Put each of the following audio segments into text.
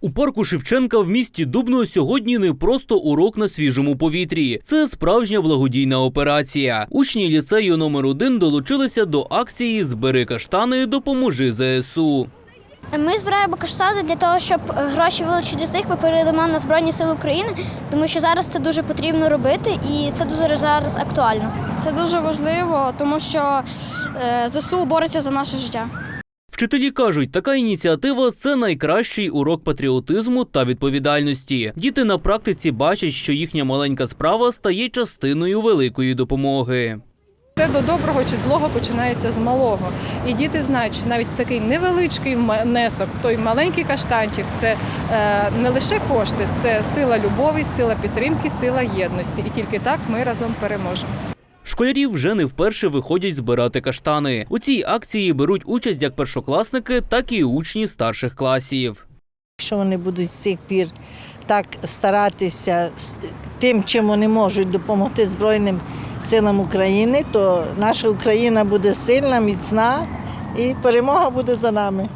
У парку Шевченка в місті Дубно сьогодні не просто урок на свіжому повітрі. Це справжня благодійна операція. Учні ліцею номер 1 долучилися до акції Збери каштани, допоможи ЗСУ. Ми збираємо каштани для того, щоб е, гроші вилучені з них ми передамо на Збройні Сили України, тому що зараз це дуже потрібно робити і це дуже зараз актуально. Це дуже важливо, тому що е, ЗСУ бореться за наше життя. Вчителі кажуть, така ініціатива це найкращий урок патріотизму та відповідальності. Діти на практиці бачать, що їхня маленька справа стає частиною великої допомоги. Все до доброго чи злого починається з малого. І діти знають, що навіть такий невеличкий внесок, той маленький каштанчик це е, не лише кошти, це сила любові, сила підтримки, сила єдності. І тільки так ми разом переможемо. Школярі вже не вперше виходять збирати каштани. У цій акції беруть участь як першокласники, так і учні старших класів. Якщо вони будуть з цих пір так старатися з тим, чим вони можуть допомогти Збройним силам України, то наша Україна буде сильна, міцна і перемога буде за нами.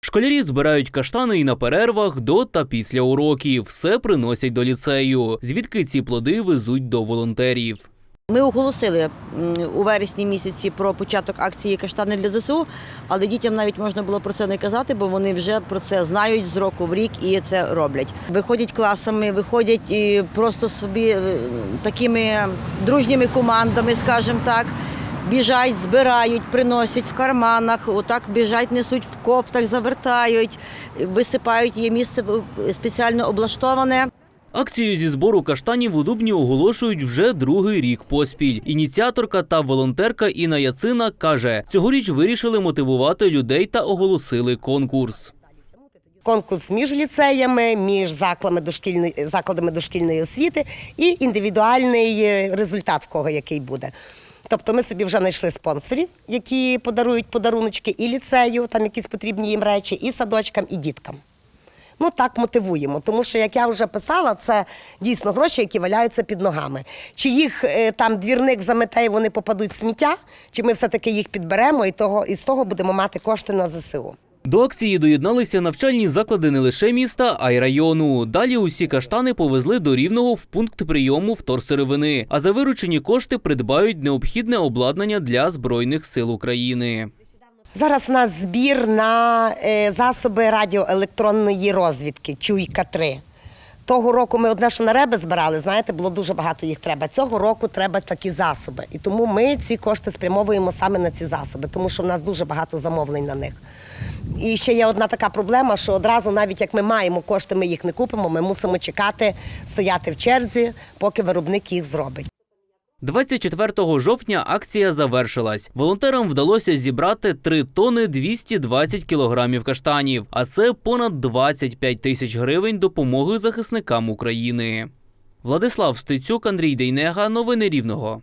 Школярі збирають каштани і на перервах до та після уроків. Все приносять до ліцею, звідки ці плоди везуть до волонтерів. Ми оголосили у вересні місяці про початок акції Каштани для ЗСУ, але дітям навіть можна було про це не казати, бо вони вже про це знають з року в рік і це роблять. Виходять класами, виходять і просто собі е, такими дружніми командами, скажімо так. Біжать, збирають, приносять в карманах, отак біжать, несуть в кофтах, завертають, висипають. Є місце е, спеціально облаштоване. Акцію зі збору каштанів у Дубні оголошують вже другий рік поспіль. Ініціаторка та волонтерка Інна Яцина каже, цьогоріч вирішили мотивувати людей та оголосили конкурс. конкурс між ліцеями, між закладами дошкільної, закладами дошкільної освіти і індивідуальний е, результат, в кого який буде. Тобто ми собі вже знайшли спонсорів, які подарують подаруночки і ліцею, там якісь потрібні їм речі, і садочкам, і діткам. Ну так мотивуємо, тому що, як я вже писала, це дійсно гроші, які валяються під ногами. Чи їх е, там двірник замете і вони попадуть в сміття, чи ми все-таки їх підберемо і, того, і з того будемо мати кошти на ЗСУ. До акції доєдналися навчальні заклади не лише міста, а й району. Далі усі каштани повезли до рівного в пункт прийому вторсировини, а за виручені кошти придбають необхідне обладнання для збройних сил України. Зараз у нас збір на е, засоби радіоелектронної розвідки Чуйка 3 Того року ми одне, що на реби збирали, знаєте, було дуже багато їх треба. Цього року треба такі засоби. І тому ми ці кошти спрямовуємо саме на ці засоби, тому що в нас дуже багато замовлень на них. І ще є одна така проблема, що одразу, навіть як ми маємо кошти, ми їх не купимо, ми мусимо чекати, стояти в черзі, поки виробник їх зробить. 24 жовтня акція завершилась. Волонтерам вдалося зібрати 3 тони 220 кілограмів каштанів, а це понад 25 тисяч гривень допомоги захисникам України. Владислав Стецюк, Андрій Дейнега. Новини Рівного.